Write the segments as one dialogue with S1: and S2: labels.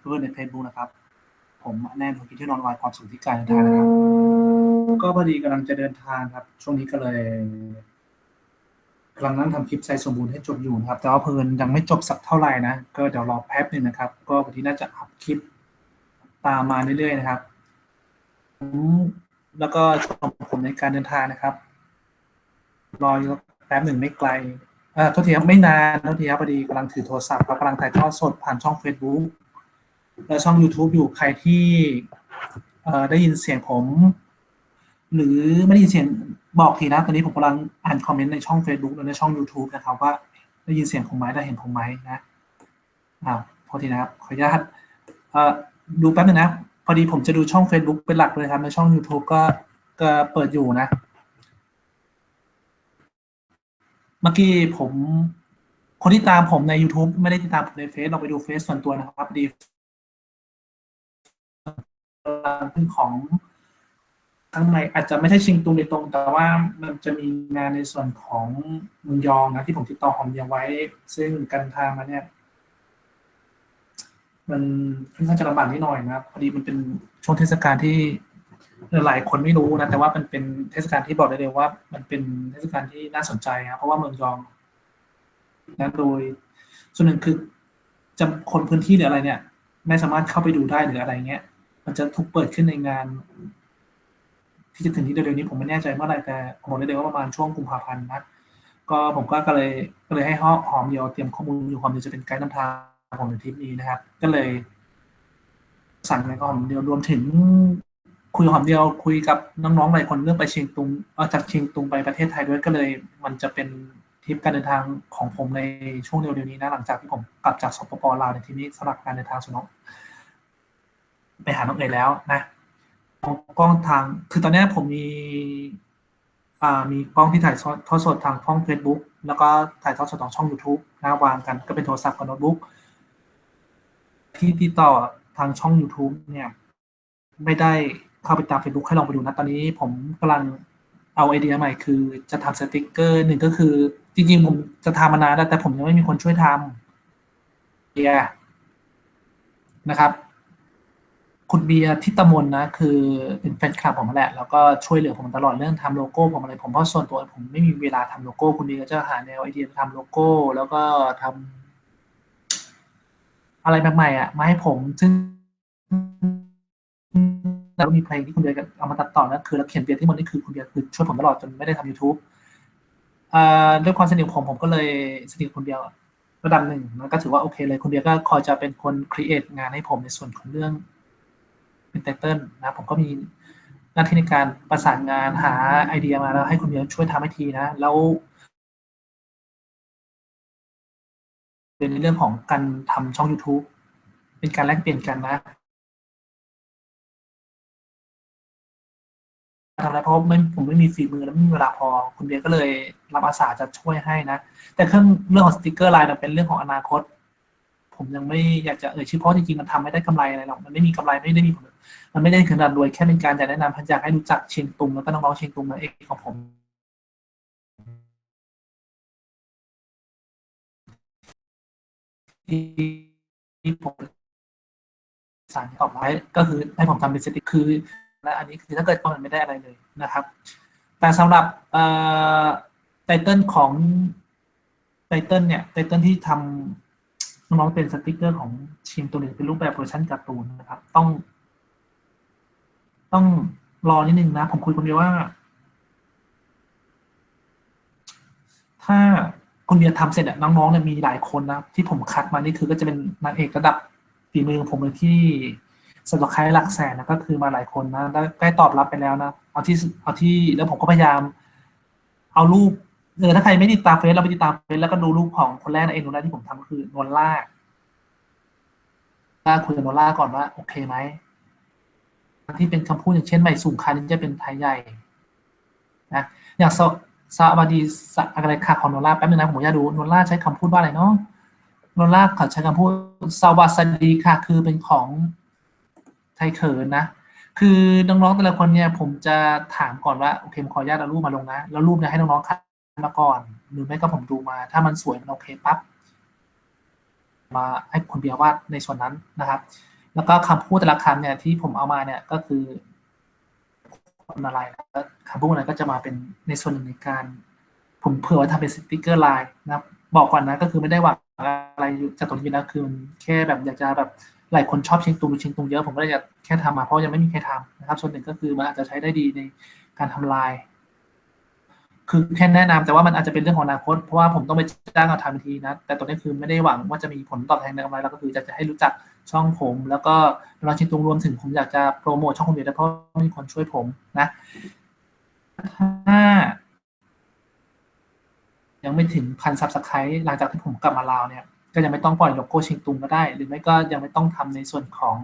S1: เพื่อนๆใน Facebook นะครับ ผมแน่นอนคิดที่นอนวายความสุขที่การเดินทางนะครับ ก็พอดีกำลังจะเดินทางครับ ช่วงนี้ก็เลยกำลังนั่งทำคลิปไซส์สมบูรณ์ให้จบอยู่นะครับ แต่ว่าเพลินยังไม่จบสักเท่าไหร่นะ ก็เดี๋ยวรอแป๊บหนึ่งนะครับ ก็วันที่น่าจะอัพคลิปตามมาเรื่อยๆนะครับผมแล้วก็ชมผมในการเดินทางนะครับ รออยู่แป๊บหนึ่งไม่ไกลอ่าโทษทีครับไม่นานโทษทีครับพอดีกำลังถือโทรศัพท์ครับกำลังถ่ายทอดสดผ่านช่อง Facebook และช่อง YouTube อยู่ใครที่ได้ยินเสียงผม หรือไม่ได้ยินเสียงบอกทีนะ ตอนนี้ผมกำลังอ่านคอมเมนต์ในช่อง Facebook และในช่อง YouTube นะครับว่าได้ยินเสียงผมไหมได้เห็นผมไหมนะอ่าพอทีนะครับ ขออนุญาตดูแป๊บนึงนะ พอดีผมจะดูช่อง Facebook เป็นหลักเลยครับในช่อง YouTube ก็ก็เปิดอยู่นะ เมื่อกี้ผมคนที่ตามผมใน YouTube ไม่ได้ติดตามผมในเฟซเราไปดูเฟซส่วนตัวนะครับพอดี เรื่องของข้งในอาจจะไม่ใช่ชิงตุงโดยตรง แต่ว่ามันจะมีงานในส่วนของเมืองยองนะที่ผมติดต่อหอมเดียวไว้ ซึ่งการทามาเนี่ย มันค่อนข้างจะลำบากนิดหน่อยนะพอดีมันเป็นช่วงเทศกาลที่หลายคนไม่รู้นะ แต่ว่ามันเป็นเทศกาลที่บอกได้เลยว่า มันเป็นเทศกาลที่น่าสนใจนะเพราะว่าเมืองยองนะโดย ส่วนหนึ่งคือจคนพื้นที่หรืออะไรเนี่ย ไม่สามารถเข้าไปดูได้หรืออะไรเงี้ย มันจะถูกเปิดขึ้นในงาน ที่จะถึงที่เร็วๆนี้ผมไม่แน่ใจเมื่อไหร่แต่ผมบอกได้เลยว่าประมาณช่วงกุมภาพันธ์นะก็ผมก็ก็เลยก็เลยให้หอมเดียวเตรียมข้อมูลอยู่ความเดียวจะเป็นไกด์นำทางของในทริปนี้นะครับ ก็เลย สั่งในหอมเดียวรวมถึง คุยหอมเดียวคุยกับน้องๆหลายคนเรื่องไปเชียงตุงเออจากเชียงตุงไปประเทศไทยด้วยก็เลย มันจะเป็นทริปการเดินทางของผมในช่วงเร็วๆนี้นะหลังจากที่ผมกลับจากสปปลาวในที่นี้สำหรับการเดินทางสุนอง ไปหาน้องเอ๋ยแล้วนะกล้องทาง คือตอนนี้ผมมีอ่ามีกล้องที่ถ่ายทอดสดทางช่อง Facebook แล้วก็ถ่ายทอดสดทางช่อง YouTube นะวางกันก็เป็นโทรศัพท์กับโน้ตบุ๊กที่ติดต่อทางช่อง YouTube เนี่ย ไม่ได้เข้าไปตาม Facebook ให้ลองไปดูนะ ตอนนี้ผมกำลังเอาไอเดียใหม่คือจะทำสติกเกอร์หนึ่งก็คือ จริงๆ ผมจะทำมานานแล้ว แต่ผมยังไม่มีคนช่วยทำเบียนะครับ คุณเบียร์ทิตมนนะ คือเป็นแฟนคลับผมแหละ แล้วก็ช่วยเหลือผมตลอดเรื่องทำโลโก้ผมอะไรผมเพราะส่วนตัวผมไม่มีเวลาทำโลโก้ คุณเบียร์ก็จะหาแนวไอเดียทำโลโก้ แล้วก็ทำอะไรใหม่ๆอะมาให้ผม ซึ่งแล้วมีเพลงที่คุณเบียร์เอามาตัดต่อนะคือแล้วเขียนเบียร์ที่มันนี่คือคุณเบียร์คือช่วยผมตลอดจนไม่ได้ทำ YouTube ด้วยความสนิทผมผมก็เลยสนิทคุณเบียร์ระดับหนึ่งมันก็ถือว่าโอเคเลยคุณเบียร์ก็คอยจะเป็นคนครีเอทงานให้ผมในส่วนของเรื่อง เป็นไตเติลนะผมก็มีหน้าที่ในการประสานงานหาไอเดียมาแล้วให้คุณเบียร์ช่วยทำให้ทีนะ แล้วเป็นในเรื่องของการทำช่อง YouTube เป็นการแลกเปลี่ยนกันนะทำได้เพราะไม่ผมไม่มีฝีมือและไม่มีเวลาพอ คุณเบียร์ก็เลยรับอาสาจะช่วยให้นะ แต่เครื่องเรื่องของสติกเกอร์ไลน์เป็นเรื่องของอนาคต ผมยังไม่อยากจะเอ่ยชื่อเพราะจริงๆมันทำไม่ได้กำไรอะไรหรอกมันไม่มีกำไรไม่ได้มีผลมันไม่ได้ขนาดรวยแค่เป็นการจะแนะนำพันอยากให้รู้จักเชียงตุงแล้วก็น้องๆเชียงตุงนั่นเองของผมที่ผมสารตอบไว้ก็คือให้ผมทำเป็นสติคือและอันนี้คือถ้าเกิดมันไม่ได้อะไรเลยนะครับ แต่สำหรับไตเติลของไตเติลเนี่ยไตเติลที่ทำ น้องๆเป็นสติกเกอร์ของชิมตัวนี้เป็นรูปแบบเวอร์ชันการ์ตูนนะครับ ต้อง ต้องรอนิดนึงนะ ผมคุยคนเดียวว่า ถ้าคุณเบียร์ทำเสร็จอะน้องๆเนี่ยมีหลายคนนะที่ผมคัดมานี่คือก็จะเป็นนางเอกระดับฝีมือของผมเลยที่สำหรับใครหลักแสนนะก็คือมาหลายคนนะได้ได้ตอบรับไปแล้วนะเอาที่เอาที่แล้วผมก็พยายาม เอารูป เออถ้าใครไม่ติดตามเฟซเราไปติดตามเฟซแล้วก็ดูรูปของคนแรกในเอ็นโนล่าที่ผมทำคือนวลล่าล่าคุยกับนวลล่าก่อนว่า โอเคไหมที่เป็นคำพูดอย่างเช่นใหม่สูงคานินจะเป็นไทยใหญ่นะอย่างซาบาดีอะไรค่ะของโนล่าแป๊บนึงนะผมอยากดูโนล่าใช้คำพูดว่าอะไรเนาะโนล่าเขาใช้คำพูดซาวาสดีค่ะ คือเป็นของไทยเขินนะคือน้องๆแต่ละคนเนี่ย ผมจะถามก่อนว่าโอเคผมขออนุญาตเอารูปมาลงนะแล้วรูปเนี่ยให้น้องๆคัด มาก่อน หรือไม่ก็ผมดูมา ถ้ามันสวยมันโอเคปั๊บมาให้คุณเบียร์วาดในส่วนนั้นนะครับ แล้วก็คำพูดแต่ละคำเนี่ยที่ผมเอามาเนี่ยก็คือคนอะไรแล้วคำพูดนั้นก็จะมาเป็นในส่วนหนึ่งในการ ผมเผื่อว่าทำเป็นสติกเกอร์ไลน์นะบอกก่อนนะก็คือไม่ได้หวังอะไรจากตรงนี้นะคือแค่แบบอยากจะแบบหลายคนชอบเชียงตุงเชียงตุงเยอะผมก็เลยอยากแค่ทำมาเพราะยังไม่มีใครทำนะครับ ส่วนหนึ่งก็คือมันอาจจะใช้ได้ดีในการทำลาย คือแค่แนะนำแต่ว่ามันอาจจะเป็นเรื่องของอนาคต เพราะว่าผมต้องไปจ้างเขาทำทีนะ แต่ตอนนี้คือไม่ได้หวังว่าจะมีผลตอบแทนในกำไรแล้วก็คืออยากจะให้รู้จักช่องผม แล้วก็เราชิงตุงรวมถึงผมอยากจะโปรโมทช่องคุณเบียวเพราะมีคนช่วยผมนะถ้ายังไม่ถึงพันซับสไครต์หลังจากที่ผมกลับมาลาวเนี่ย ก็ยังไม่ต้องปล่อยโลโก้เชียงตุงก็ได้ หรือไม่ก็ยังไม่ต้องทำในส่วนของ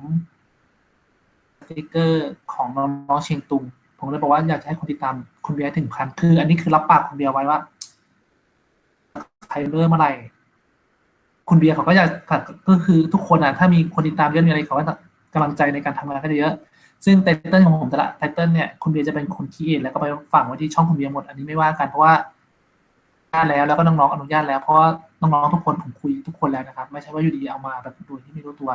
S1: สติกเกอร์ของน้องๆเชียงตุง ผมเลยบอกว่าอยากจะให้คนติดตามคุณเบียร์ถึงพันคือ อันนี้คือรับปากคุณเบียร์ไว้ว่าใครเริ่มเมื่อไหร่คุณเบียร์เขาก็อยากก็คือทุกคนอะถ้ามีคนติดตามเยอะมีอะไรเขาก็จะกำลังใจในการทำงานก็จะเยอะ ซึ่งไตเติ้ลของผมแต่ละไตเติ้ลเนี่ยคุณเบียร์จะเป็นคนคิดเองแล้วก็ไปฝังไว้ที่ช่องคุณเบียร์หมดอันนี้ไม่ว่ากันเพราะว่าอนุญาตแล้วแล้วก็น้องๆอนุญาตแล้วเพราะน้องๆทุกคนผมคุยทุกคนแล้วนะครับ ไม่ใช่ว่าอยู่ดีเอามาแบบโดยที่ไม่รู้ตัว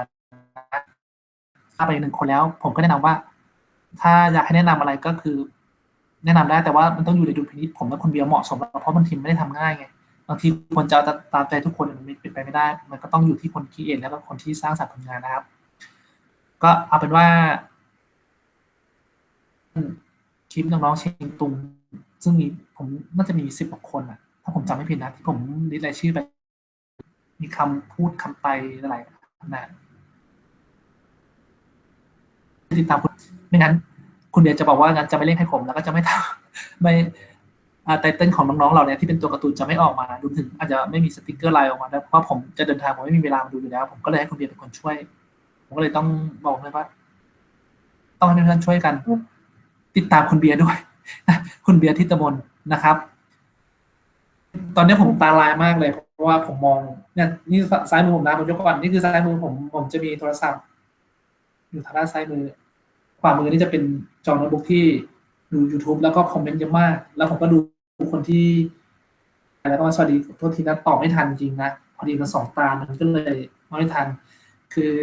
S1: ถ้าไปหนึ่งคนแล้ว ผมก็แนะนำว่า ถ้าอยากให้แนะนำอะไรก็คือ แนะนำได้แต่ว่ามันต้องอยู่ในดุลพินิจผมและคุณเบียร์เหมาะสมเพราะบางทีไม่ได้ทำง่ายไงบางทีคนจะตามใจทุกคนมันเป็นไปไม่ได้ มันก็ต้องอยู่ที่คนคิดเองแล้วก็คนที่สร้างสรรค์ผลงานนะครับ ก็เอาเป็นว่าคลิปน้องๆเชียงตุงซึ่งมีผมน่าจะมีสิบกว่าคนอะ ถ้าผมจำไม่ผิดนะ ที่ผมลิสต์รายชื่อแบบมีคำพูดคำไปอะไรนะติดตามคุณ ไม่งั้น คุณเดียจะบอกว่างั้นจะไม่เล่นให้ผมแล้วก็จะไม่ทำไม่ไตเติ้ลของน้องๆเราเนี่ยที่เป็นตัวการ์ตูนจะไม่ออกมารวมถึง อาจจะไม่มีสติกเกอร์ไลน์ออกมาเพราะผมจะเดินทางผมไม่มีเวลามาดูอยู่แล้ว ผมก็เลยให้คุณเบียร์เป็นคนช่วย ผมก็เลยต้องบอกเลยว่า ต้องให้เพื่อนช่วยกัน ติดตามคุณเบียร์ด้วยคุณเบียร์ที่ตมนนะครับ ตอนนี้ผมตาลายมากเลยเพราะว่าผมมองเนี่ยนี่ซ้ายมือผมนะผมยกก่อนนี่คือซ้ายมือผมผมจะมีโทรศัพท์ อยู่ทางด้านซ้ายมือ ขวามือนี่จะเป็นจอโน้ตบุ๊กที่ดู YouTube แล้วก็คอมเมนต์เยอะมาก แล้วผมก็ดูคนที่แล้วก็สวัสดีโทษทีนะตอบไม่ทันจริงนะพอดีมันสองตามันก็เลยไม่ทัน คือ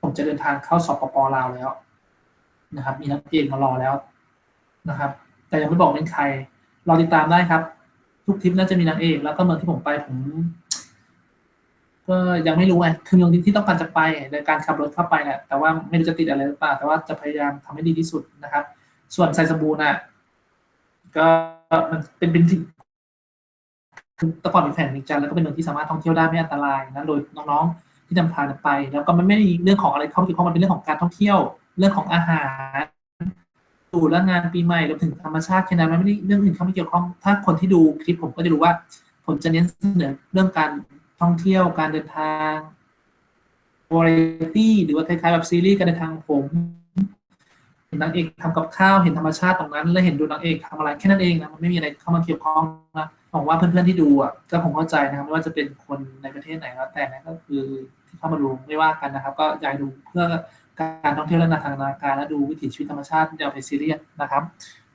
S1: ผมจะเดินทางเข้าสปปลาวแล้ว นะครับ มีนักเรียนมารอแล้วนะครับ แต่ยังไม่บอกเป็นใครรอติดตามได้ครับ ทุกทริปน่าจะมีนางเอก แล้วก็เมืองที่ผมไปผม ก็ยังไม่รู้ไงคือเมืองที่ต้องการจะไปในการขับรถเข้าไปแหละแต่ว่าไม่รู้จะติดอะไรหรือเปล่าแต่ว่าจะพยายามทำให้ดีที่สุดนะครับ ส่วนไซสบูน่ะก็มันเป็นเป็นที่ตะกอนเป็นแผ่นนิจันแล้วก็เป็นเมืองที่สามารถท่องเที่ยวได้ไม่อันตรายนะโดยน้องๆที่นำพาไป แล้วก็มันไม่มีเรื่องของอะไรเข้าเกี่ยวข้องมันเป็นเรื่องของการท่องเที่ยว เรื่องของอาหารดูและงานปีใหม่รวมถึงธรรมชาติแค่นั้นมันไม่ได้เรื่องอื่นเข้าไม่เกี่ยวข้อง ถ้าคนที่ดูคลิปผมก็จะรู้ว่า ผมจะเน้นเสนอเรื่องการ ท่องเที่ยวการเดินทางวาไรตี้หรือว่าคล้ายๆแบบซีรีส์การเดินทางผมเห็นนางเอกทำกับข้าวเห็นธรรมชาติตรงนั้น แล้วเห็นดูนางเอกทำอะไรแค่นั้นเองนะมันไม่มีอะไรเข้ามาเกี่ยวข้องนะผมว่าเพื่อนๆที่ดูอะก็ผมเข้าใจนะครับไม่ว่าจะเป็นคนในประเทศไหนก็แต่นะก็คือที่เข้ามาดูไม่ว่ากันนะครับ ก็อยากดูเพื่อการท่องเที่ยวและทางนาการและดูวิถีชีวิตธรรมชาติที่เอาไปซีเรียสนะครับ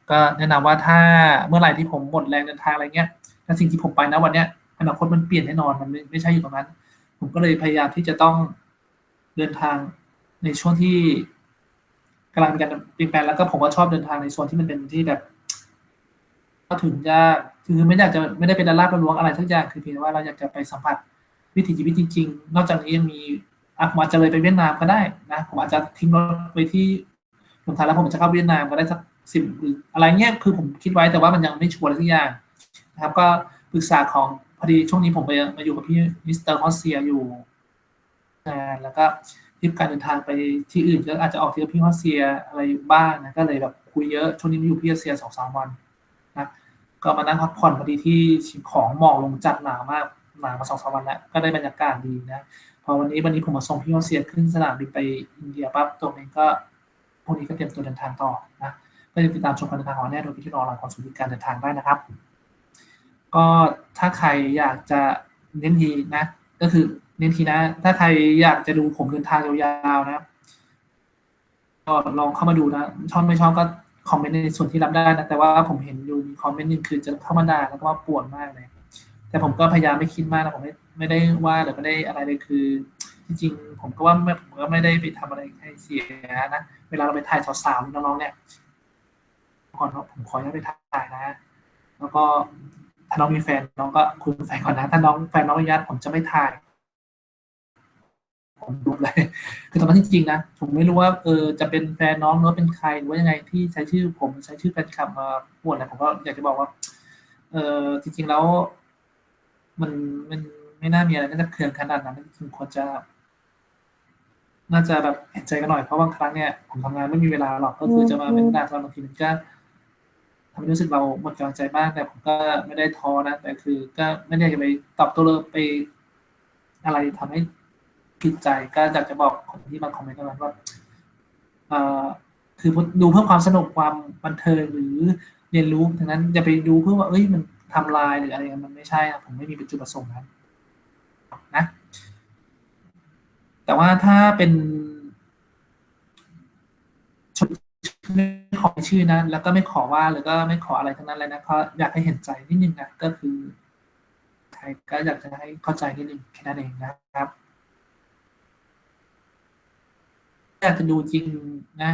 S1: ก็แนะนำว่าถ้าเมื่อไหร่ที่ผมหมดแรงเดินทางอะไรเงี้ยและสิ่งที่ผมไปนะวันเนี้ย อนาคตมันเปลี่ยนแน่นอนมันไม่ไม่ใช่อยู่ตรงนั้น ผมก็เลยพยายามที่จะต้องเดินทางในช่วงที่กำลังมีการเปลี่ยนแปลงแล้วก็ผมก็ชอบเดินทางในโซนที่มันเป็นที่แบบก็ถึงจะคือไม่อยากจะไม่ได้เป็นดาราประล้วงอะไรสักอย่างคือเพียงว่าเราอยากจะไปสัมผัสวิถีชีวิตจริง ๆ นอกจากนี้ยังมีอาจจะเลยไปเวียดนามก็ได้นะผมอาจจะทิ้งรถไว้ที่ลงทางแล้วผมจะเข้าเวียดนามก็ได้สักสิบอะไรเงี้ยคือผมคิดไว้แต่ว่ามันยังไม่ชัวร์อะไรสักอย่างนะครับ ก็ปรึกษาของ พอดีช่วงนี้ผมไปมาอยู่กับพี่มิสเตอร์ฮอสเซียอยู่แล้วก็ทริปการเดินทางไปที่อื่นก็อาจจะออกที่พี่ฮอสเซียอะไรบ้างนะก็เลยแบบคุยเยอะช่วงนี้มาอยู่พี่ฮอสเซียสองสามวันนะก็มานั่งพักผ่อนพอดีที่ของหมอกลงจัดหนามากหนามาสองสามวันแล้วก็ได้บรรยากาศดีนะพอวันนี้วันนี้ผมมาส่งพี่ฮอสเซียขึ้นสนามบินไปอินเดียปั๊บตรงนี้ก็พรุ่งนี้ก็เตรียมตัวเดินทางต่อนะก็จะติดตามชมการเดินทางของแน่โดยที่รอหลังความสุขการเดินทางได้นะครับ ก็ถ้าใครอยากจะเน้นทีนะ ก็คือเน้นทีนะ ถ้าใครอยากจะดูผมเดินทางยาวๆนะก็ลองเข้ามาดูนะชอบไม่ชอบก็คอมเมนต์ในส่วนที่รับได้นะแต่ว่าผมเห็นอยู่มีคอมเมนต์นึงคือจะเข้ามาด่าแล้วก็ว่าปวดมากเลย แต่ผมก็พยายามไม่คิดมากนะผมไม่ไม่ได้ว่าหรือไม่ได้อะไรเลยคือจริงๆผมก็ว่าผมก็ไม่ได้ไปทำอะไรให้เสียนะเวลาเราไปถ่ายสาวๆน้องๆเนี่ยก่อนผมขออนุญาตไปถ่ายนะ แล้วก็ ถ้าน้องมีแฟนน้องก็คุยกับแฟนก่อนนะ ถ้าน้องแฟนน้องอนุญาตผมจะไม่ถ่าย ผมดูเลย คือตอนนั้นจริงๆนะ ผมไม่รู้ว่าเออจะเป็นแฟนน้องหรือเป็นใครหรือว่ายังไงที่ใช้ชื่อผมใช้ชื่อแฟนคลับมาปวดอะผมก็อยากจะบอกว่า เออจริง ๆแล้ว มันมันไม่น่ามีอะไรน่าจะเคืองขนาดนั้นจริงควรจะ น่าจะแบบเห็นใจกันหน่อยเพราะบางครั้งเนี่ยผมทำงานไม่มีเวลาหรอกก็คือจะมาเป็นด่าตอนบางทีมันก็ ทำให้รู้สึกเราหมดกำลังใจบ้างแต่ผมก็ไม่ได้ท้อนะแต่คือก็ไม่ได้จะไปตอบโต้เลยไป อะไรทำให้ผิดใจก็อยากจะบอกคนที่มาคอมเมนต์กันว่าเอ่อคือดูเพื่อความสนุกความบันเทิงหรือเรียนรู้ดังนั้นอย่าไปดูเพื่อว่าเอ้ยมันทำลายหรืออะไรมันไม่ใช่นะผมไม่มีจุดประสงค์นั้นนะ แต่ว่าถ้าเป็นชุด ไม่ขอชื่อนะแล้วก็ไม่ขอว่าหรือก็ไม่ขออะไรทั้งนั้นเลยนะก็อยากให้เห็นใจนิดนึงนะก็คือใครก็อยากจะให้เข้าใจนิดนึงแค่นั้นเองนะครับอยากจะดูจริงนะ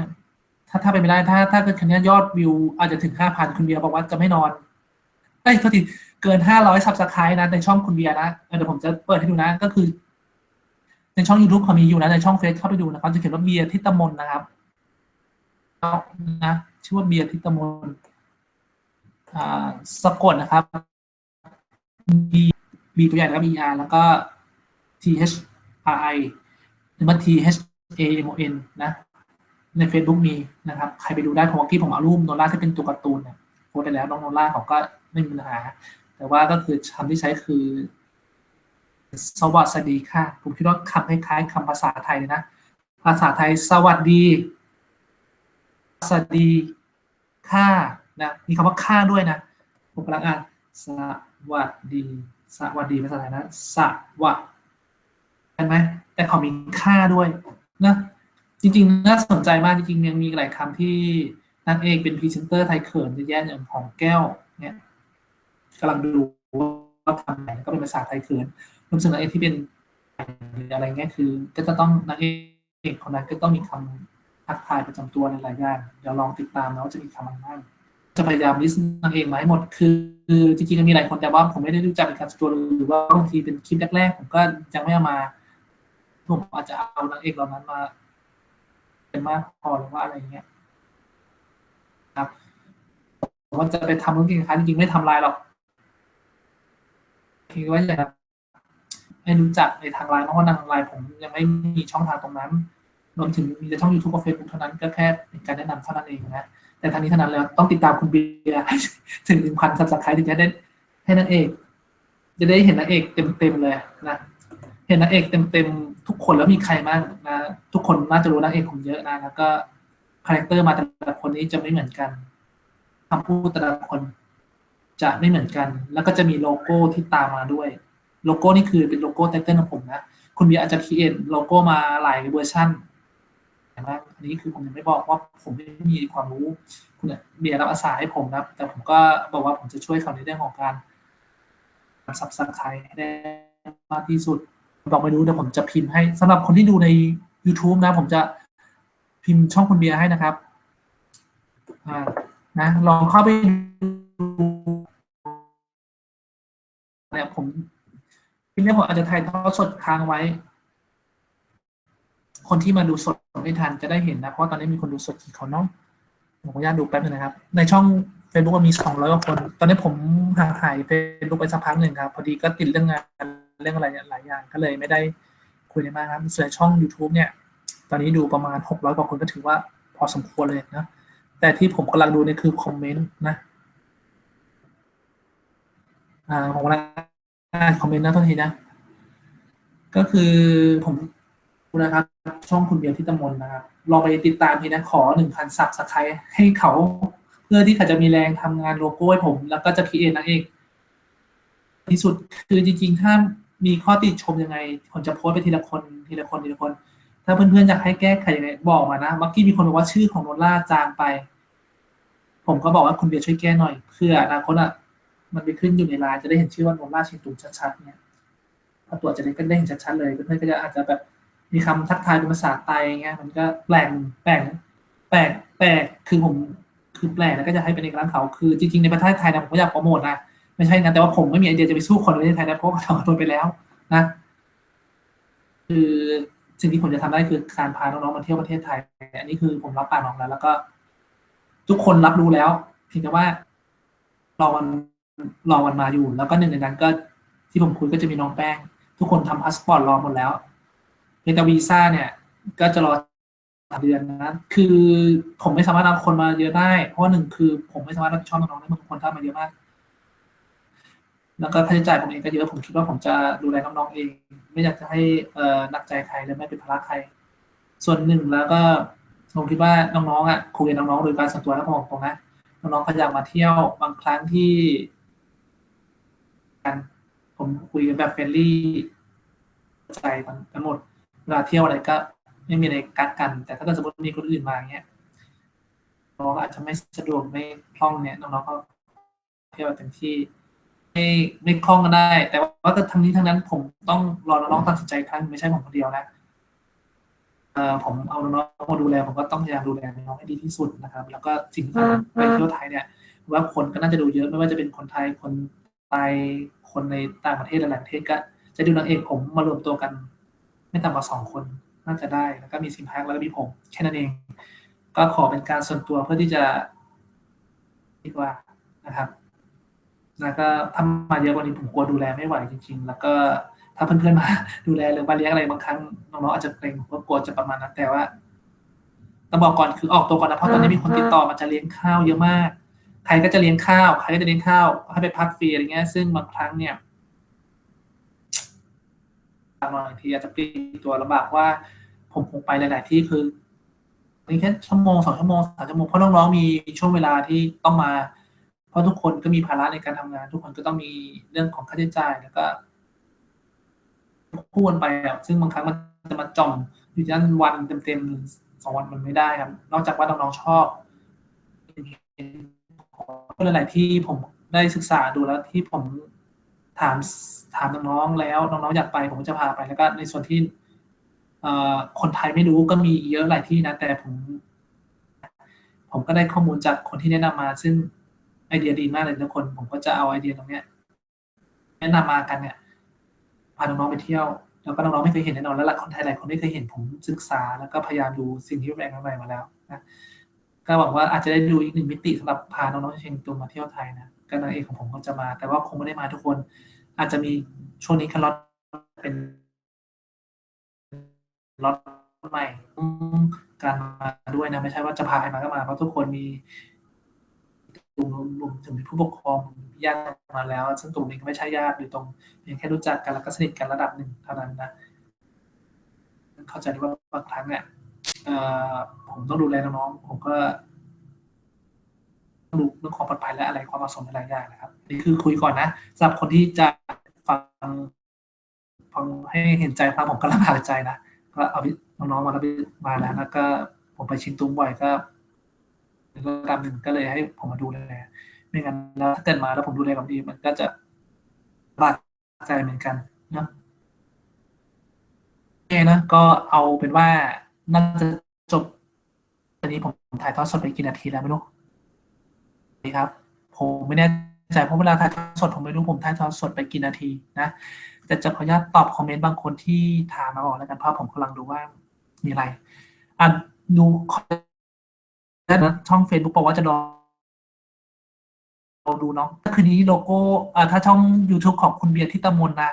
S1: ถ้าถ้าไปไม่ได้ถ้าถ้าเกิดคันนี้ยอดวิว อาจจะถึงห้าพันคุณเบียร์บอกว่าจะไม่นอนเอ้ยโทษทีเกินห้าร้อยซับสไครต์นะในช่องคุณเบียร์นะเดี๋ยวผมจะเปิดให้ดูนะ ก็คือ ในช่อง YouTube เขามีอยู่นะในช่องเฟซเข้าไปดูนะครับจะเขียนว่าเบียร์ทิตมนนะครับ นะชื่อว่าเบียร์ทิตมนอ่าสะกดนะครับ B B ตัวใหญ่แล้ว B R แล้วก็ T H R I หรือว่า T H A M O N นะ ใน Facebook มีนะครับ ใครไปดูได้ผมกี้ผมเอารูปโนล่าที่เป็นตัวการ์ตูนเนี่ยโพสไปแล้วน้องโนล่าเขาก็ไม่มีปัญหา แต่ว่าก็คือคำที่ใช้คือ สวัสดีค่ะ ผมคิดว่าคำคล้ายๆคำภาษาไทยเลยนะ ภาษาไทยสวัสดี สวัสดีค่านะมีคำว่าค่าด้วยนะผมกำลังอ่านสวัสดีสวัสดีภาษาไทยนะสวัสเห็นไหมแต่เขามีค่าด้วยนะจริงๆน่าสนใจมากจริงๆยังมีหลายคำที่นางเอกเป็นพรีเซนเตอร์ไทยเขินจะแย่อย่างของแก้วเนี่ยกำลังดูว่าทำไหนก็เป็นภาษาไทยเขินรวมถึงนางเอกที่เป็นอะไรเงี้ยคือ ก็จะต้องนางเอกคนนั้นก็ต้องมีคำ ทักทายประจำตัวในหลายอย่างเดี๋ยวลองติดตามนะว่าจะมีคำอะไรบ้างจะพยายามลิสต์นางเอกมาให้หมด คือจริงๆมีหลายคนแต่ว่าผมไม่ได้รู้จักเป็นการส่วนตัวหรือว่าบางทีเป็นคลิปแรกๆผมก็ยังไม่เอามาผมอาจจะเอานางเอกเหล่านั้นมา เป็นมากพอหรือว่าอะไรเงี้ยครับผมว่าจะไปทำเรื่องกินค้าจริงๆไม่ทำลายหรอกคิดว่าจะไม่รู้จักในทางไลน์เพราะว่าทางไลน์ผมยังไม่มีช่องทางตรงนั้น รวมถึงมีช่อง YouTube กับ Facebook เท่านั้นก็แค่เป็นการแนะนำเท่านั้นเองนะ แต่ทางนี้เท่านั้นแล้วต้องติดตามคุณเบียร์ถึงหนึ่งพันสับสไครต์ถึงจะได้ให้นางเอก จะได้เห็นนางเอกเต็มๆเลยนะเห็นนางเอกเต็มๆทุกคนแล้วมีใครบ้างนะทุกคนน่าจะรู้นางเอกผมเยอะนะแล้วก็คาแรคเตอร์มาแต่ละคนนี้จะไม่เหมือนกันคำพูดแต่ละคนจะไม่เหมือนกัน แล้วก็จะมีโลโก้ที่ตามมาด้วย โลโก้นี่คือเป็นโลโก้ไตเติ้ลของผมนะ คุณเบียร์อาจจะคิดโลโก้มาหลายเวอร์ชัน นะอันนี้คือผมยังไม่บอกว่าผมไม่มีความรู้คุณเบียร์รับอาสาให้ผมนะแต่ผมก็บอกว่าผมจะช่วยเขาในเรื่องของการสับสับไครให้ได้มากที่สุดบอกไม่รู้เดี๋ยวผมจะพิมพ์ให้สำหรับคนที่ดูใน YouTube นะ ผมจะพิมพ์ช่องคุณเบียร์ให้นะครับนะลองเข้าไปดูเนี่ยผมทีนี้ผมอาจจะถ่ายทอดสดค้างไว้ คนที่มาดูสด ไม่ทันจะได้เห็นนะ เพราะตอนนี้มีคนดูสดกี่คนเนาะผมขออนุญาตดูแป๊บนึงนะครับ ในช่อง Facebook มีสองร้อยกว่าคน ตอนนี้ผมห่างหายเฟซบุ๊กไปสักพักหนึ่งครับ พอดีก็ติดเรื่องงานเรื่องอะไรหลายอย่างก็เลยไม่ได้คุยกันมากครับ ส่วนช่อง YouTube เนี่ย ตอนนี้ดูประมาณหกร้อยกว่าคนก็ถือว่าพอสมควรเลยนะ แต่ที่ผมกำลังดูเนี่ยคือคอมเมนต์นะอ่าผมกำลังอ่านคอมเมนต์นะทุกทีนะ ก็คือผม นะครับ ช่องคุณเบียร์ที่ตมนนะครับลองไปติดตามทีนะขอหนึ่งพันซับสไครต์ให้เขา เพื่อที่เขาจะมีแรงทำงานโลโก้ให้ผม แล้วก็จะคีเอนะเองที่สุดคือจริง ๆ ถ้ามีข้อติชมยังไง ผมจะโพสไปทีละคนทีละคนทีละคน ถ้าเพื่อนๆอยากให้แก้ไขยังไงบอกมานะเมื่อกี้มีคนบอกว่าชื่อของโนล่าจางไป ผมก็บอกว่าคุณเบียร์ช่วยแก้หน่อยเพื่ออนาคตอะมันไปขึ้นอยู่ในไลน์จะได้เห็นชื่อว่าโนล่าชินตุนชัดๆเนี่ยพอตัวจจะเล็กก็ได้เห็นชัดๆเลยเพื่อนๆก็จะอาจจะแบบ มีคำทักทายเป็นภาษาไทยเงี้ยมันก็แปลกแปลกแปลกแปลกคือผมคือแปลกแล้วก็จะให้เป็นเอกลักษณ์เขาคือจริงๆในประเทศไทยนะผมก็อยากโปรโมทนะไม่ใช่นะแต่ว่าผมไม่มีไอเดียจะไปสู้คนในประเทศไทยนะเพราะว่าทำตัวไปแล้วนะคือสิ่งที่ผมจะทำได้คือการพาน้องๆมาเที่ยวประเทศไทย อันนี้คือผมรับปากน้องแล้ว แล้วก็ ทุกคนรับรู้แล้วเพียงแต่ว่ารอวันรอวันมาอยู่ แล้วก็หนึ่งในนั้นก็ที่ผมคุยก็จะมีน้องแป้ง ทุกคนทำพาสปอร์ตรอหมดแล้ว พียงแต่วีซ่าเนี่ย ก็จะรอสามเดือนนะ คือผมไม่สามารถเอาคนมาเยอะได้ เพราะว่าหนึ่งคือผมไม่สามารถรับชอบน้องๆได้บางคนถ้ามาเยอะมาก แล้วก็ค่าใช้จ่ายผมเองก็เยอะ ผมคิดว่าผมจะดูแลน้องๆเอง ไม่อยากจะให้เอ่อหนักใจใครและไม่เป็นภาระใคร ส่วนหนึ่งแล้วก็ผมคิดว่าน้องๆอะคุยกับน้องๆโดยการส่วนตัวแล้วผมบอกตรงนะน้องๆเขาอยากมาเที่ยวบางครั้งที่ผมคุยแบบเฟรนลี่ใจกันหมด เวลาเที่ยวอะไรก็ไม่มีอะไรกักกัน แต่ถ้าเกิดสมมติมีคนอื่นมาเงี้ยน้องอาจจะไม่สะดวกไม่คล่องเนี่ยน้องๆก็เที่ยวเต็มที่ไม่ไม่คล่องก็ได้ แต่ว่าก็ทั้งนี้ทั้งนั้น ผมต้องรอน้องๆตัดสินใจอีกครั้งไม่ใช่ผมคนเดียวนะเอ่อผมเอาน้องๆมาดูแลผมก็ต้องพยายามดูแลน้องให้ดีที่สุดนะครับ แล้วก็สิ่งที่ผมไปเที่ยวไทยเนี่ยว่าคนก็น่าจะดูเยอะไม่ว่าจะเป็นคนไทยคนไทยคนในต่างประเทศหลายๆประเทศก็จะดูนางเอกผมมารวมตัวกัน ไม่ต่ำกว่าสองคนน่าจะได้ แล้วก็มีซิมแพคแล้วก็มีผมแค่นั้นเอง ก็ขอเป็นการส่วนตัวเพื่อที่จะดีกว่านะครับ แล้วก็ถ้ามาเยอะกว่านี้ผมกลัวดูแลไม่ไหวจริง ๆ แล้วก็ถ้าเพื่อนๆมาดูแลหรือมาเลี้ยงอะไรบางครั้งน้องๆอาจจะเกรงผมก็กลัวจะประมาณนั้น แต่ว่าต้องบอกก่อนคือออกตัวก่อนนะเพราะตอนนี้มีคนติดต่อมาจะเลี้ยงข้าวเยอะมาก ใครก็จะเลี้ยงข้าว ใครก็จะเลี้ยงข้าวให้ไปพักฟรีอะไรเงี้ย ซึ่งบางครั้งเนี่ย บางทีอาจจะปลีกตัวลำบากว่า ผมคงไปหลาย ๆ ที่คือนี่แค่ชั่วโมงสองชั่วโมงสามชั่วโมงเพราะน้องๆมีช่วงเวลาที่ต้องมา เพราะทุกคนก็มีภาระในการทำงาน ทุกคนก็ต้องมีเรื่องของค่าใช้จ่ายแล้วก็พูดไปอะซึ่งบางครั้งมันจะมาจ่อมอยู่ยันวันเต็มๆสองวันมันไม่ได้ครับ นอกจากว่าน้องๆชอบก็หลาย ๆ ที่ผมได้ศึกษาดูแล้วที่ผม ถามถามน้องๆแล้วน้องๆอยากไปผมก็จะพาไปแล้วก็ในส่วนที่คนไทยไม่รู้ก็มีเยอะหลายที่นะ แต่ผม ผมก็ได้ข้อมูลจากคนที่แนะนำมา ซึ่งไอเดียดีมากเลยทุกคน ผมก็จะเอาไอเดียตรงเนี้ยแนะนำมากันเนี่ยพาน้องๆไปเที่ยว แล้วก็น้องๆไม่เคยเห็นแน่นอนแล้วหลายคนไทยหลายคนไม่เคยเห็นผมศึกษาแล้วก็พยายามดูสิ่งที่แปลกใหม่มาแล้วนะก็หวังว่าอาจจะได้ดูอีกหนึ่งมิติสำหรับพาน้องๆเชียงตุงมาเที่ยวไทยนะ ก็นางเอกของผมก็จะมา แต่ว่าคงไม่ได้มาทุกคน อาจจะมีช่วงนี้คันล็อตเป็นล็อตใหม่การมาด้วยนะ ไม่ใช่ว่าจะพาใครมาก็มา เพราะทุกคนมีรวมรวมถึงผู้ปกครองญาติมาแล้ว ซึ่งตรงนี้ก็ไม่ใช่ญาติหรือตรงเพียงแค่รู้จักกันแล้วก็สนิทกันระดับหนึ่งเท่านั้นนะเข้าใจว่าบางครั้งเนี่ยผมต้องดูแลน้องๆผมก็ ดูเรื่องความปลอดภัยและอะไรความเหมาะสมหลายอย่างนะครับนี่คือคุยก่อนนะสำหรับคนที่จะฟังฟังให้เห็นใจฟังผมก็ลำบากใจนะก็เอาน้องๆมาแล้วมาแล้วแล้วก็ผมไปชิงตุ้มบ่อยก็ระดับหนึ่งก็เลยให้ผมมาดูแลไม่งั้นแล้วถ้าเกิดมาแล้วผมดูแลแบบดีมันก็จะบาดใจเหมือนกันนะโอเคนะก็เอาเป็นว่าน่าจะจบตอนนี้ผมถ่ายทอดสดไปกี่นาทีแล้วไม่รู้ ครับ ผมไม่แน่ใจเพราะเวลาถ่ายทอดสดผมไม่รู้ผมถ่ายทอดสดไปกี่นาทีนะแต่จะขออนุญาตตอบคอมเมนต์บางคนที่ถามมาบอกแล้วกันเพราะผมกำลังดูว่ามีอะไรอะดูแล้วช่อง Facebook บอกว่าจะรอดูเนาะถ้าคืนนี้โลโก้อ่าถ้าช่อง YouTube ของคุณเบียร์ที่ตะมนนะ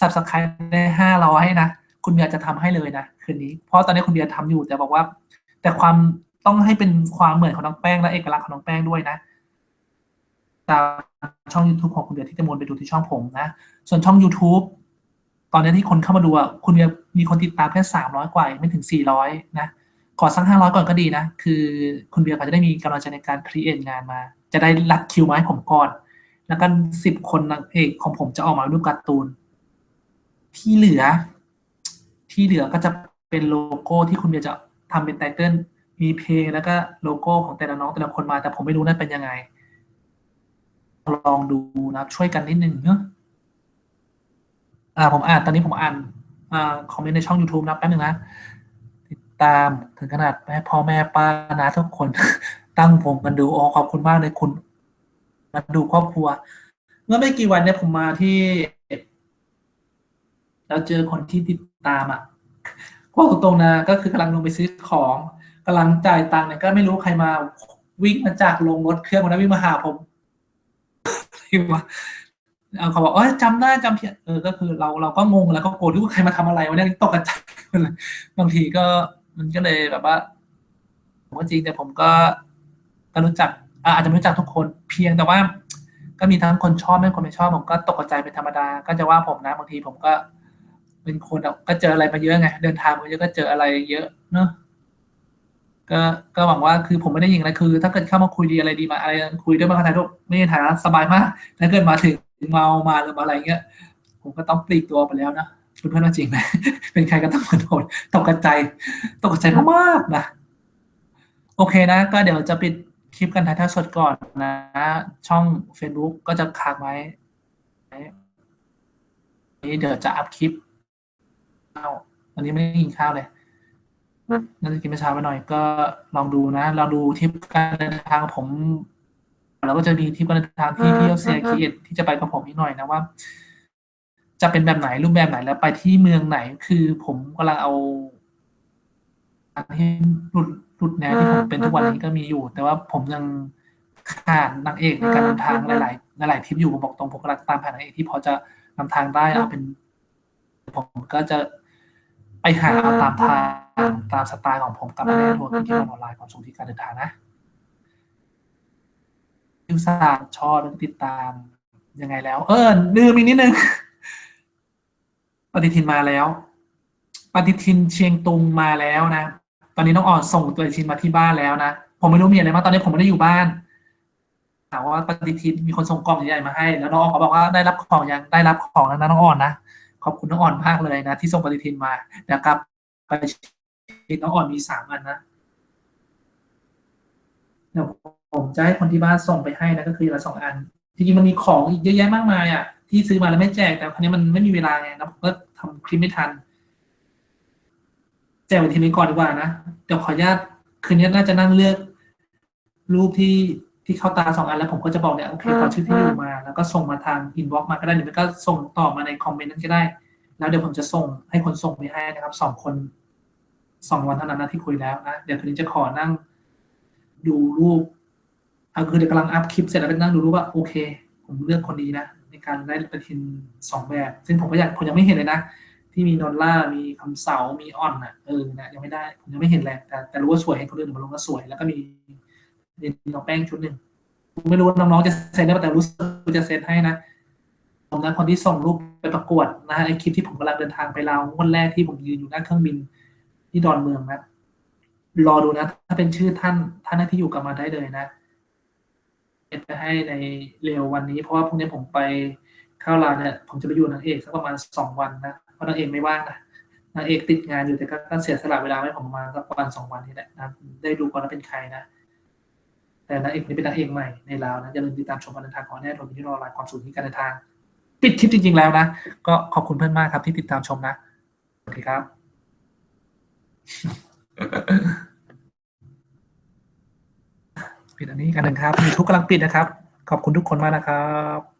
S1: สับสไครได้ห้าร้อยนะ คุณเบียร์จะทำให้เลยนะคืนนี้ เพราะตอนนี้คุณเบียร์ทำอยู่แต่บอกว่า แต่ความต้องให้เป็นความเหมือนของน้องแป้งและเอกลักษณ์ของน้องแป้งด้วยนะ ตามช่อง YouTube ของคุณเบียร์ที่ตะมนไปดูที่ช่องผมนะ ส่วนช่อง YouTube ตอนนี้ที่คนเข้ามาดูอะคุณเบียร์มีคนติดตามแค่สามร้อยกว่าไม่ถึงสี่ร้อยนะขอสักห้าร้อยก่อนก็ดีนะ คือคุณเบียร์เขาจะได้มีกำลังใจในการครีเอทงานมา จะได้รัดคิวมาให้ผมก่อน แล้วก็สิบคนนางเอกของผมจะออกมารูปการ์ตูน ที่เหลือ ที่เหลือก็จะเป็นโลโก้ที่คุณเบียร์จะทำเป็นไตเติลมีเพลงแล้วก็โลโก้ของแต่ละน้องแต่ละคนมา แต่ผมไม่รู้นั่นเป็นยังไง ลองดูนะช่วยกันนิดนึงเนอะอ่าผมอ่านตอนนี้ผมอ่านอ่าคอมเมนต์ในช่อง YouTube นะแป๊บนึงนะติดตามถึงขนาดแม่พ่อแม่ป้านะทุกคนตั้งวงกันดูโอ้ขอบคุณมากเลยคุณมาดูครอบครัว เมื่อไม่กี่วันเนี่ยผมมาที่แล้วเจอคนที่ติดตามอะพวกตรงนะก็คือกำลังลงไปซื้อของกำลังจ่ายตังค์เนี่ยก็ไม่รู้ใครมาวิ่งมาจากลงรถเครื่องวันนั้นวิ่งมาหาผม ว่าเอาเขาบอกเอ้ยจำได้จำเพียเออก็คือเราเราก็งงแล้วก็โกรธที่ว่าใครมาทำอะไรวะเนี่ยตกกระจายเลยบางทีก็มันก็เลยแบบว่าผมก็จริงแต่ผมก็ก็รู้จักอาจจะไม่รู้จักทุกคนเพียงแต่ว่า ก็มีทั้งคนชอบไม่คนไม่ชอบ ผมก็ตกใจเป็นธรรมดา ก็จะว่าผมนะบางทีผมก็ เป็นคนก็เจออะไรมาเยอะไง เดินทางมาเยอะก็เจออะไรเยอะเนอะ ก็ก็หวังว่าคือผมไม่ได้ยิงอะไรคือ ถ้าเกิดเข้ามาคุยดีอะไรดีมาอะไรคุยด้วยมาถ่ายรูปไม่ได้ถ่ายนะสบายมากถ้าเกิดมาถึงเมามาหรืออะไรเงี้ย ผมก็ต้องปลีกตัวไปแล้วนะเพื่อนๆว่าจริงไหมเป็นใครก็ต้องมาโดนตกใจตกใจมากๆนะโอเคนะ ก็เดี๋ยวจะปิดคลิปกันถ่ายทอดสดก่อนนะ ช่อง Facebook ก็จะค้างไว้นี้เดี๋ยวจะอัพคลิปข้าววันนี้ไม่ได้กินข้าวเลย น่าจะกินไปเช้าไปหน่อย ก็ลองดูนะลองดูทริปการเดินทางผมแล้วก็จะมีทริปการเดินทางที่ที่เซียคีเอที่จะไปกับผมอีกหน่อยนะว่า จะเป็นแบบไหนรูปแบบไหนแล้วไปที่เมืองไหน คือผมกำลังเอาอันที่หลุดหลุดแนวที่ผมเป็นทุกวันนี้ก็มีอยู่ แต่ว่าผมยังขาดนางเอกในการเดินทางหลาย ๆ หลาย ๆทริปอยู่ผมบอกตรงผมกำลังตามหานางเอกที่พอจะนำทางได้เอาเป็น ผมก็จะไปหาเอาตามทาง ตามสไตล์ของผมกับแม่ทัวร์ที่ออนไลน์ความสุขที่การเดินทางนะยูซาชอบแล้วติดตามยังไงแล้ว เออลืมอีกนิดนึงปฏิทินมาแล้ว ปฏิทินเชียงตุงมาแล้วนะ ตอนนี้น้องอ่อนส่งปฏิทินมาที่บ้านแล้วนะ ผมไม่รู้มีอะไรมางตอนนี้ผมไม่ได้อยู่บ้านถามว่าปฏิทินมีคนส่งกล่องใหญ่ๆมาให้ แล้วน้องอ่อนก็บอกว่าได้รับของยังได้รับของแล้วนะน้องอ่อนนะ ขอบคุณน้องอ่อนมากเลยนะที่ส่งปฏิทินมาเดี๋ยวกลับไป ชิน้องอ่อนมีสามอันนะเดี๋ยวผมจะให้คนที่บ้านส่งไปให้นะก็คือละสองอันจริงๆมันมีของอีกเยอะแยะมากมายอะที่ซื้อมาแล้วไม่แจกแต่ครั้นี้มันไม่มีเวลาไงนะผมก็ทำคลิปไม่ทัน แจกวันทีนี้ก่อนดีกว่านะเดี๋ยวขออนุญาตคืนนี้น่าจะนั่งเลือกรูปที่ที่เข้าตาสองอันแล้วผมก็จะบอกเนี่ยโอเคขอชื่อที่อยู่มา แล้วก็ส่งมาทางอินบ็อกซ์มาก็ได้หรือไม่ก็ส่งต่อมาในคอมเมนต์นั้นก็ได้ แล้วเดี๋ยวผมจะส่งให้คนส่งไปให้นะครับสองคน สองวันเท่านั้นนะที่คุยแล้วนะเดี๋ยวคืนนี้จะขอนั่งดูรูปเอาคือเดี๋ยวกำลังอัพคลิปเสร็จแล้วก็นั่งดูรูปว่าโอเค ผมเลือกคนดีนะในการได้ปฏิทินสองแบบ ซึ่งผมก็อยากผมยังไม่เห็นเลยนะที่มีดอลลามีคำเสา มีอ่อนอะเออนะยังไม่ได้ผมยังไม่เห็นแหละแต่แต่รู้ว่าสวยให้คนอื่นมาลงก็สวย แล้วก็มีเรนน้องแป้งชุดหนึ่งไม่รู้ว่าน้องๆจะเซ็นได้ป่ะแต่รู้สึกจะเซ็นให้นะผมนะคนที่ส่งรูปไปประกวดนะไอคลิปที่ผมกำลังเดินทางไปลาววันแรกที่ผมยืนอยู่หน้าเครื่องบิน ที่ดอนเมืองนะรอดูนะ ถ้าเป็นชื่อท่านท่านที่อยู่กับมาได้เลยนะจะให้ในเร็ววันนี้ เพราะว่าพรุ่งนี้ผมไปเข้าลาเนี่ยผมจะไปอยู่นางเอกสักประมาณสองวันนะเพราะนางเอกไม่ว่างนะนางเอกติดงานอยู่แต่ก็เสียสละเวลาให้ผมประมาณสักวันสองวันนี่แหละนะได้ดูก่อนว่าเป็นใครนะแต่นางเอกนี่เป็นนางเอกใหม่ในลาวนะอย่าลืมติดตามชมการเดินทางของแน่ทนที่รอรายความสุขที่การเดินทาง ปิดคลิปจริง ๆ แล้วนะ ก็ขอบคุณเพื่อนมากครับที่ติดตามชมนะ สวัสดีครับ ปิดอันนี้กันหนึ่งครับยูทูบกำลังปิดนะครับ ขอบคุณทุกคนมากนะครับ